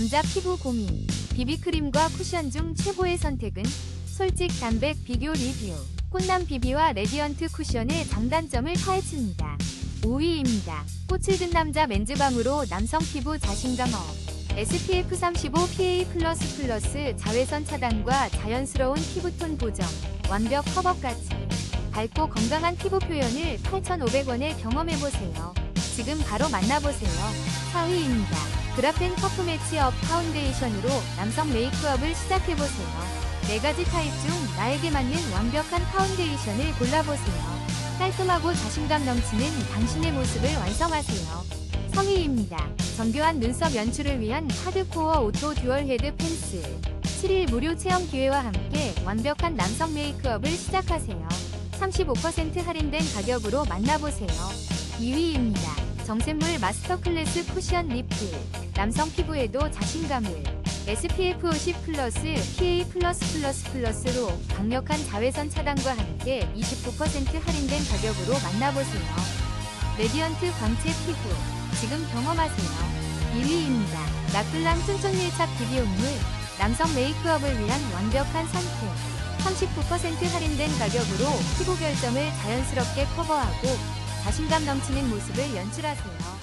남자 피부 고민. 비비크림과 쿠션 중 최고의 선택은? 솔직 단백 비교 리뷰. 꽃남 비비와 레디언트 쿠션의 장단점을 파헤칩니다. 5위입니다. 꽃을 든 남자 맨즈밤으로 남성 피부 자신감 업. SPF 35 PA++ 자외선 차단과 자연스러운 피부톤 보정, 완벽 커버까지. 밝고 건강한 피부 표현을 8,500원에 경험해보세요. 지금 바로 만나보세요. 4위입니다. 그라펜 퍼프 매치업 파운데이션으로 남성 메이크업을 시작해보세요. 네 가지 타입 중 나에게 맞는 완벽한 파운데이션을 골라보세요. 깔끔하고 자신감 넘치는 당신의 모습을 완성하세요. 성의입니다. 정교한 눈썹 연출을 위한 하드코어 오토 듀얼 헤드 펜슬. 7일 무료 체험 기회와 함께 완벽한 남성 메이크업을 시작하세요. 35% 할인된 가격으로 만나보세요. 2위입니다. 정샘물 마스터 클래스 쿠션 리필. 남성 피부에도 자신감을. SPF 50 플러스 PA 플러스 플러스 플러스로 강력한 자외선 차단과 함께 29% 할인된 가격으로 만나보세요. 레디언트 광채 피부. 지금 경험하세요. 1위입니다. 라클랑 쫀쫀 밀착 비비온물. 남성 메이크업을 위한 완벽한 선택. 39% 할인된 가격으로 피부 결점을 자연스럽게 커버하고 자신감 넘치는 모습을 연출하세요.